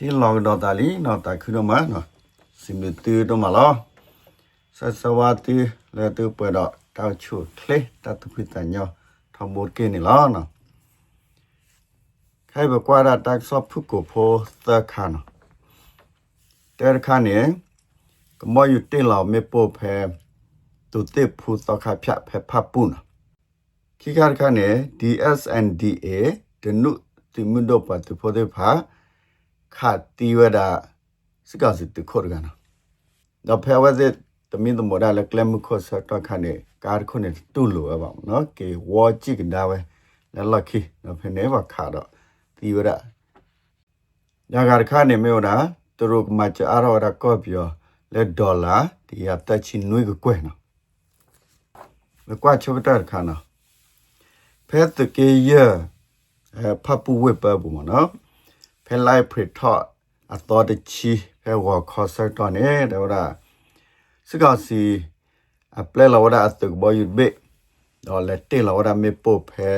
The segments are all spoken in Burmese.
khi log đó ta lý nó ta khi đó mà nó xin được tư đó mà lo sa sa wa tư là tư bờ đó tao chủ kle ta tu phi ta nhau thong bột kia này lo nó khai bờ qua ra ta so phúc của phố ta khan nó ta khan này có mọi yêu tên là mê bộ phê tu tế phù ta khai phạ phê phạ bù nó khi khai khan này DSNDA the nu ti mundo pa tu pho de pha ခတီဝဒစကစစ်တခေါ်ကနာတော့ဖဲဝဲတဲ့တမင်းတမော်ဒါလကလမ်ခေါ်စတော့ခနဲ့ကားခုနဲ့တူလို့ပါနော်ကေဝါချစ်ကဒါဝဲလက်လခီနော်ဖဲနေပါခါတော့တီဝဒညာကားခနဲ့မေောတာသူတို့ကမှချအားရကောပြောလက်ဒေါ်လာဒီရတချီနွေးကကွဲနော်မကွာချဘတာခါနော်ဖဲတကေရအဖပူဝဲပပူမနော် ဖဲလိုက်ဖရထအတော်တချီဖဲဝါခေါ်စတော့နေတယ်ဝရစကစီအပလဲလာဝရအတုဘောယူဘေတော့လက်တေလာဝရမေပိုဖဲ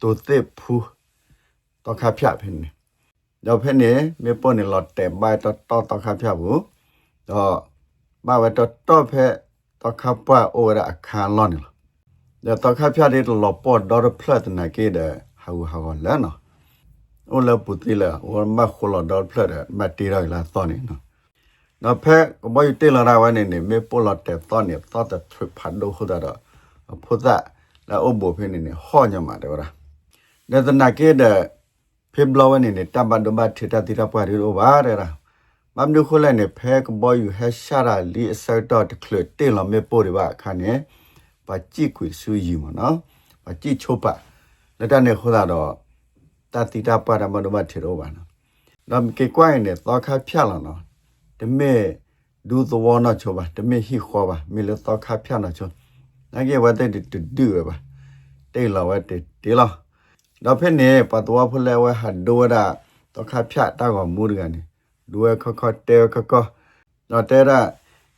တူတေဖူတော့ခါဖြတ်ဖင်းနေတော့ဖဲနေမေပိုနေလော်တဲဘိုင်တော့တော့တော့ခါဖြတ်ဘူးတော့ဘာဝတော့တော့ဖဲတော့ခါပွားအိုရအခါလောနေလားတော့ခါဖြတ်တဲ့လော်ပေါ်တော့ဖလတ်နာကေတဲ့ဟာဟာလဲနော် o la putila o ma khola dal plada ma tira la toni no na phe ko boy te la ra wa ne ne me po la te toni ta ta thri phan do khoda da phuda la o bo phe ne ne ho nya ma de ra ne ta na ke de phe blo wa ne ne ta ba do ba thita ta tira pa ri ro ba de ra mam nu khola ne phe ko boy you ha shara li sa ta de kle te la me po de ba kha ne ba chi kwi su yi ma no ba chi cho pa la ta ne khoda do တတိတာပါရမန မထေရောပါနော်။တော့ကေကွိုင်းနဲ့တော့ခါဖြတ်လာနော်။တမဲဒူသဝနာချောပါတမဲဟိခေါ်ပါမေလတော့ခါဖြတ်နာချော။နိုင်ကေဝတ်တဲ့တူဒူပါ။တေလာဝတ်တဲ့တေလာ။တော့ဖက်နေပတ်တော်ဖလဲဝဲဟာဒိုရာတော့ခါဖြတ်တာကမူရကနေဒူဝဲခခတဲခခတော့တဲရ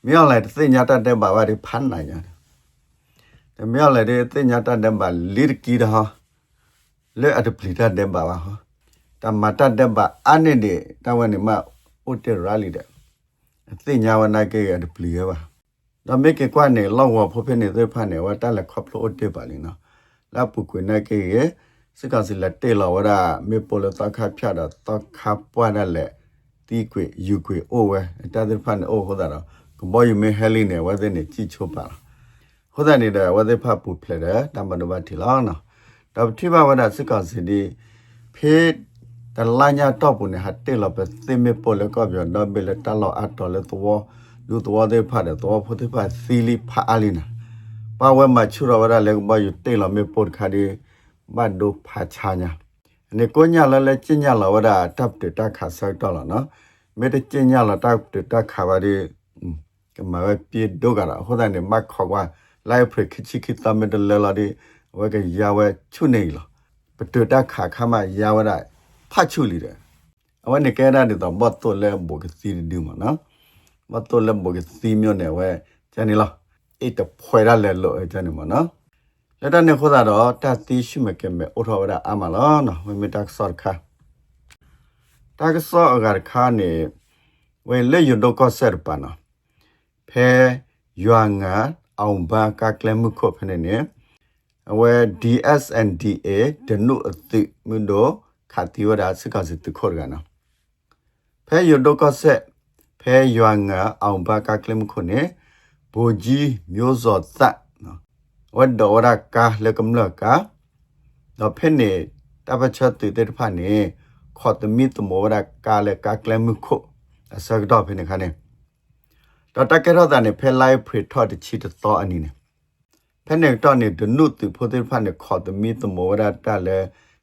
မြောက်လိုက်သိညာတတ်တဲ့ဘာဝတွေဖမ်းနိုင်ရတယ်။တမြောက်လိုက်တဲ့သိညာတတ်တဲ့ဘာလီကီဒါဟာ လေအတပလီတာဒမ်ဘာဟာတမတာဒမ်ဘာအနေနဲ့တဝနေမှာဥတရလီတဲ့အသိညာဝနာကေအတပလီရပါဒါမေကေကွာနေလောက်ဝဖဖနေသေးဖာနေဝတလက်ခပ်လို့ဥတပါလီနော်လာပုကွေနာကေရစကစီလက်တေလာဝရမေပိုလတခါဖြတ်တာတခါပွားရလက်တီကွေယူကွေအိုဝဲတတဲ့ဖာနေအိုဟောတာတော့ကဘောယူမေဟဲလီနေဝတဲ့နေကြည့်ချိုးပါဟောတဲ့နေတဲ့ဝတဲ့ဖာပူဖလက်တဲ့တမန်တော်ဘာတီလာနော် ဒါတိဘဝဒစကစီဒီဖေတလာညာတော့ပုန်ဟာတေလပသေမေပေါ်လကပြောတော့ဘယ်တလောအတော်လေတော့လူတော်တဲ့ဖတ်တဲ့တော့ဖို့တဲ့ဖတ်စီလီဖာအလီနာပါဝဲမှာချူရဝရလေဘယူတေလမေပေါ်ခါဒီဘတ်ဒိုဖာချာညာအနေကိုညာလလဲကျညာလဝရတပ်တတခါဆောက်တော့လာနော်မေတကျညာလတပ်တတခါပါဒီကမဝပြေဒိုကရာဟိုတဲ့မတ်ခေါ်ကွာလိုက်ဖရခချီခိတမဒလလာဒီ ဝကရဝဲချုနေလပတတခါခမရဝဒဖတ်ချုလီတယ်အဝနေကဲရတဲ့တော့ဘတ်တိုလဲဘောကစီဒီမနော်ဘတ်တိုလဲဘောကစီမျိုးနဲ့ဝဲကျန်နေလားအေးတဖွယ်ရလဲလို့ကျန်နေမနော်လက်တနေခေါ်တာတော့တတိရှိမကဲမဲအော်ထောဝဒအမလားနော်ဝမေတက်ဆော့ခါတက်ဆော့အဂါခါနေဝဲလေယဒကဆက်ပနာဖဲယွာငါအောင်ဘာကကလမှုခုဖနေနေ အဝဲ DSNDA ဒနုအတိမွန်ဒိုခါတီဝဒါစကစတခေါ်ကနာဖဲယဒကဆက်ဖဲယွာငါအောင်ဘာကကလမ်ခုနေဘူဂျီမျိုးစောသတ်နော်ဝဒဝရကာလကမလကာတော့ဖဲနေတပချတ်တေတဖာနေခေါ်တမီတမောရကာလကကလမ်ခုအစကတော့ဖဲနေခါနေတော့တကယ်တော့တန်ဖဲလိုက်ဖရထော့တချီတော့အနီနေ ဖက်နေတော့နေဒနုတူဖိုတဲ့ဖက်နေခေါ်တမီတမောရတလဲ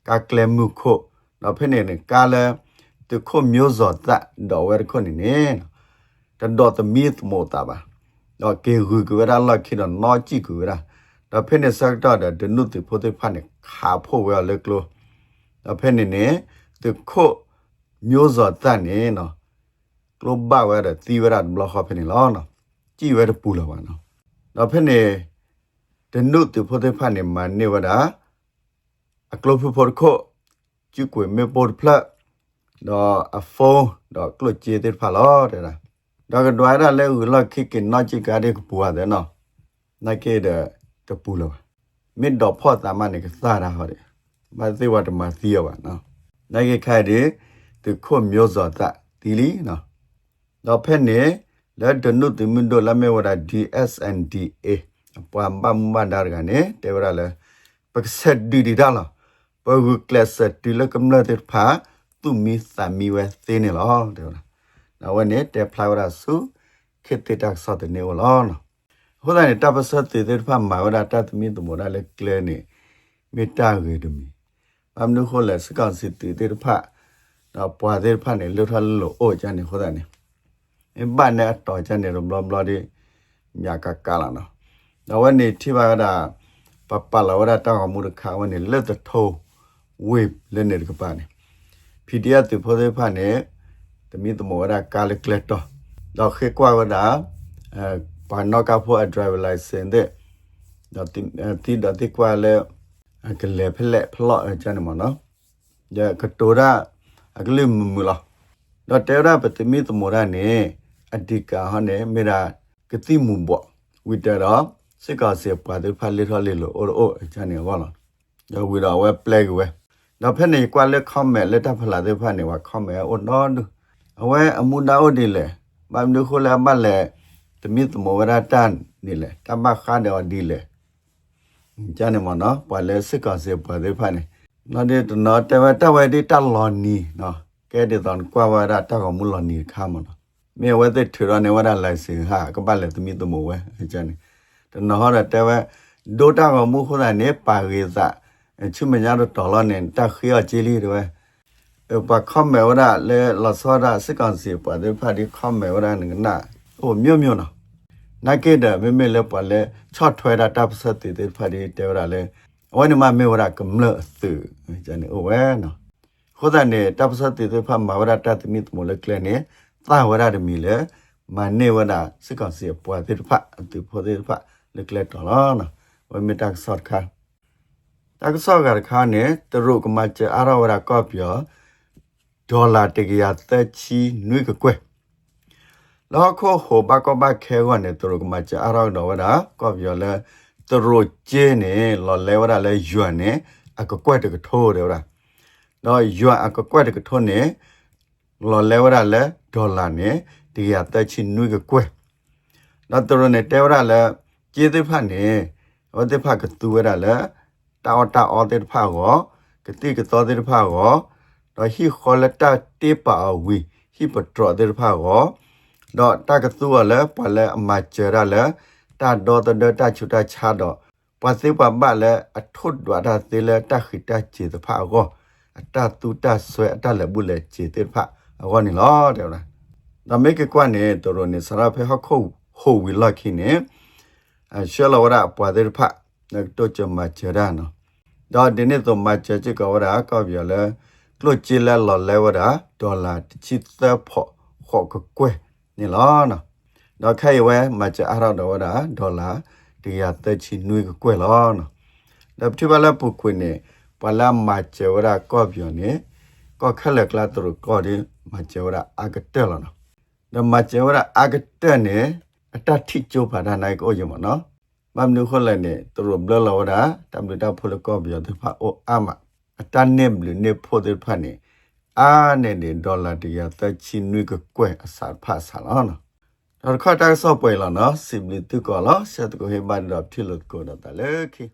ကာကလမှုခုတော့ဖက်နေကာလဲတခုမျိုးစောတတော့ဝဲခုနေနေတတော့တမီတမောတာပါတော့ကေဂူကရလာခိတော့နော်ကြည့်ကူရတော့ဖက်နေဆက်တော့ဒနုတူဖိုတဲ့ဖက်နေခါဖို့ဝဲလေကလို့တော့ဖက်နေနေတခုမျိုးစောတနေနော်ကလဘဝဲတဲ့တီဝရတ်ဘလော့ခဖက်နေလောနော်ကြည့်ဝဲပူလာပါနော်တော့ဖ က်နေတနုတဖို့တဲ့ဖာနေမနေဝဒအကလဖဖို့ခိုကျူ ကွေမေပေါ်ဖလာတော့အဖုန်းတော့ကလချေတဲ့ဖာလို့တဲ့လားတော့ကဒွိုင်ရလဲဦးလခိကင်နော်ချီကာတဲ့ပူရတယ်နော်နိုင်ကေတဲ့တပူလို့မစ်တော့ဖော့တာမနေကစားတာဟောတယ်မသိဝတ်မသိရပါနော်နိုင်ကေခိုင်တဲ့သူခုမျိုးစောတာဒီလီနော်တော့ဖက်နေလက်ဒနုတိမင်ဒိုလမေဝရာ DSNDA ပွမ်ဘမ်မန္ဒါကနေတေဝရလဲပက္ဆက်ဒီဒီဒါလားပဂုကလစတီလကမလာတဲ့ဖာသူမီစာမီဝဲသိနေလားတေဝရနော်ဝနေတေဖလာဝရဆုခေတ္တတက်ဆော့တဲ့နေဝလားနော်ဟိုတိုင်းတပ်ပစတ်တဲ့ဖာမာဝရတတ်မီတမောရလဲကလဲနေမေတ္တာရေ ဒမီအမ်နုခိုလဲစကန်စစ်တဲ့ဖာတော့ပွာတဲ့ဖာနေလွတ်ထလို့အိုချန်နေဟိုတိုင်းနေအဘနဲ့တော့ချန်နေတော့ဘလဘလဒီမြာကကလာနော်တော့ဝနေထိပါကတာပပလာဝရတောင်းမှုတခါဝနေလက်တထိုးဝေးလက်နေကပါနေ PDF သူဖိုးသေးဖတ်နေတမီတမောရကာလကလက်တော့တော့ခေကွာဝဒါအဲဘာနောက်ကဖို့ driver license တဲ့တော့တင်တီတော့တိကွာလဲကလေးဖလက်ဖလော့ချန်မနော်ရကတိုရာအကလေးမမလားတော့တေရာပတမီတမောရနေအဓိကဟနေမေရာကတိမူဘောဝီတရာ စိကစေပါတဲ့ဖလေးထော်လေးလို့အိုအိုချန်နေပါလားရဝီရာဝဲ play ဝဲတော့ဖက်နေကွာလက်ခေါမဲ့လက်တဖလာတဲ့ဖက်နေဝါခေါမဲ့အိုနော်အဝဲအမူနာအိုဒီလေမမ်ဒုခိုလာမလဲတမီတမောဝရတန်နေလေတမခါဒေော်ဒီလေကျန်နေမနော်ပွာလဲစစ်ကစေပွာတဲ့ဖက်နေနော်ဒီတော့တဝတဝဒီတလော်နီနော်ကဲဒီတော့ကွာဝရတကမူလော်နီခါမနော်မြေဝဲတဲ့ထရနေဝရလိုက်စင်ဟာကပတ်လေတမီတမောဝဲကျန်နေ တနော်ဟောတဲ့တဝဒိုတာကမူခိုလာနေပါရေစာချွမညာတော့တော်လာနေတခရကြီးလေးတွေပခမဲဝရလေလဆောဒစကန်စီပတဲ့ဖာဒီခမဲဝရနနာဟိုမြို့မြို့နော်နကေဒမေမေလေပလေချော့ထွဲတာတပ်စတဲ့တဲ့ဖာဒီတဲဝရလေဝနမမေဝရကမလသုဂျန်အိုဝဲနော်ခိုးတဲ့နေတပ်စတဲ့တဲ့ဖာမဝရတတ်မိတမလကလေနေသာဝရဒမီလေမနေဝရစကန်စီပွားတဲ့ဖာသူဖို့တဲ့ဖာ လကလေတော်လားနော်ဝမေတက်ဆော့ခါတကဆော့ကရခါနေတရုကမချအရဝရကော့ပြောဒေါ်လာတကရသက်ချီနွေကကွဲလောက်ခိုဟိုဘကဘခဲဝနေတရုကမချအရဝတော်ဝရကော့ပြောလဲတရုကျင်းနေလော်လဲဝရလဲယွမ်နေအကကွဲတကထိုးတယ်ဝရတော့ယွမ်အကကွဲတကထိုးနေလော်လဲဝရလဲဒေါ်လာနေတကရသက်ချီနွေကကွဲတော့တရုနေတဲဝရလဲ ကျေးသဖတ်နေဝတ်သဖတ်ကတူဝရလဲတာအတာအော်တဲ့ဖာကိုကတိကတော်တဲ့ဖာကိုတော့ဟိခေါ်လက်တာတေပါဝီဟိပထရတဲ့ဖာကိုတော့တာကသူကလည်းပလဲအမချရလည်းတာတော့တဲ့တာချူတာချာတော့ပစေပပလည်းအထွတ်ဒွာတာသေးလည်းတခိတချေတဲ့ဖာကိုအတတူတဆွဲအတလည်းဘူးလည်းချေတဲ့ဖာအကောနေလို့တဲ့လားဒါမေကကွနဲ့တော်နေစရာဖေဟခုဟိုဝီလာခိနေ အရှလဝရပွားတဲ့ဖာနတော့ချမချရနော်ဒါဒီနေ့တော့မချချကဝရကောက်ပြလဲကလုချီလဲလော်လဲဝရဒေါ်လာချစ်သဖို့ခေါကကွဲနေလားနော်တော့ခိုင်ဝဲမချအရတော့ဝရဒေါ်လာဒီရသက်ချီနွေကကွဲလားနော်ဒါပြပါလာပုကွနေပလာမချဝရကောက်ပြနေကောခလကလာတူကောဒီမချဝရအကတဲလားနော်ဒါမချဝရအကတဲနေ အတတိချိုးပါဒနိုင်ကိုရမနော်မမ်နုခလနဲ့သူတို့ဘလလဝဒတမ်လတာဖလကောဘီယတဖာအိုအာမအတန်နေဘလနေဖို့တဲ့ဖာနေအာနေနေဒေါ်လာတရာတချီနွေကကွဲအစားဖာဆာလာနော်တော့ခါတာဆော့ပွဲလာနော်စိဘလီတူကောလာဆက်ကိုဟေဘန်တော့ဖြစ်လို့ကိုတော့တလေခေ